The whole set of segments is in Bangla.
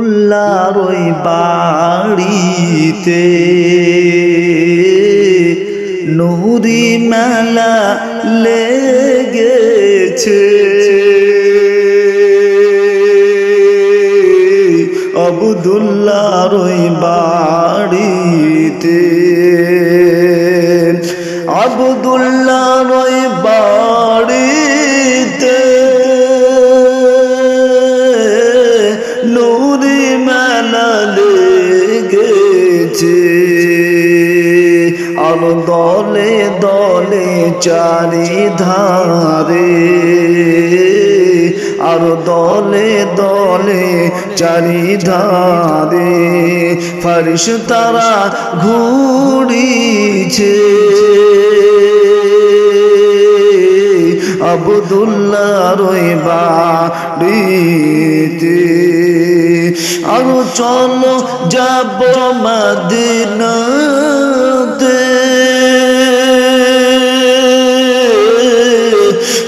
আবদুল্লার ওই বাড়িতে। নুরি মেলা লেগেছে। আবদুল্লার ওই বাড়িতে। আবদুল্লার ওই বাড়িতে লেগেছে আর দলে দলে চারিধারে আর দলে দলে চারিধারে ফারিস তারা ঘুরিছে আবদুল্লাহ রই বাড়িতে। আরও চলো যাব মদিনাতে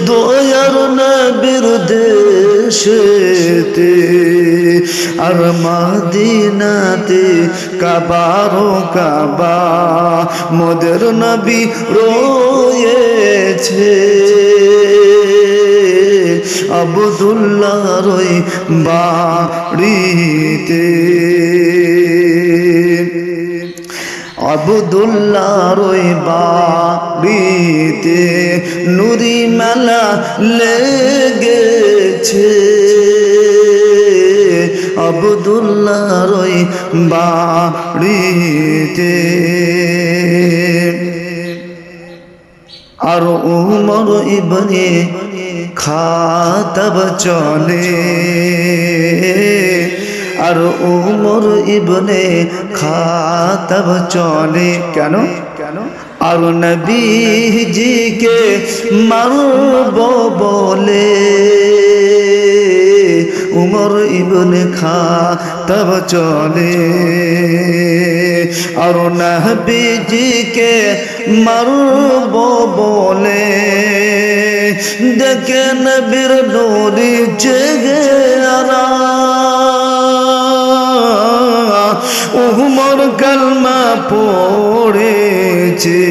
দয়ার নবীর দেশেতে আর মদিনাতে কাবারো কাবা মোদের নবী রয়েছে। আবদুল্লাহ রই বাড়িতে। আবদুল্লাহ রই বাড়িতে নুরি মেলা লেগেছে। আবদুল্লাহ রই বাড়িতে। আর উমর ইবনে খাতাব চলে আর উমর ইবনে খাতাব চলে কেন কেন আর নবীজিকে মারব বলে উমর ইবনে খাতাব চলে আর নবীজিকে মারব বলে দেখে নবীর জেগে আরা উমর কলমা পড়েছে।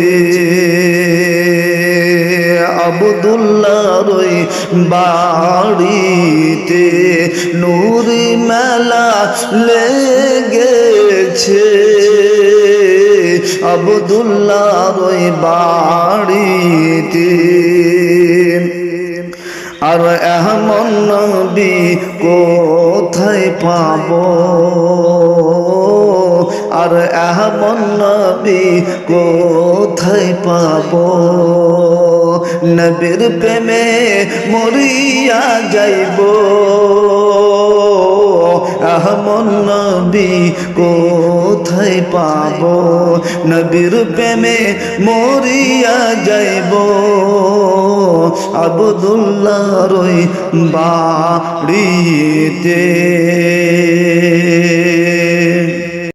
আবদুল্লাহ রই বাড়িতে নূরি মেলা লেগেছে। আবদুল্লাহ রই বাড়িতে আর এমন নবী কোথায় পাব? আর এমন নবী কোথায় পাব? নবীর প্রেমে মরিয়া যাইব। এমন নবী কোথায় পাব? নবীর প্রেমে মরিয়া যাইব। আবদুল্লাহ রই বাড়িতে।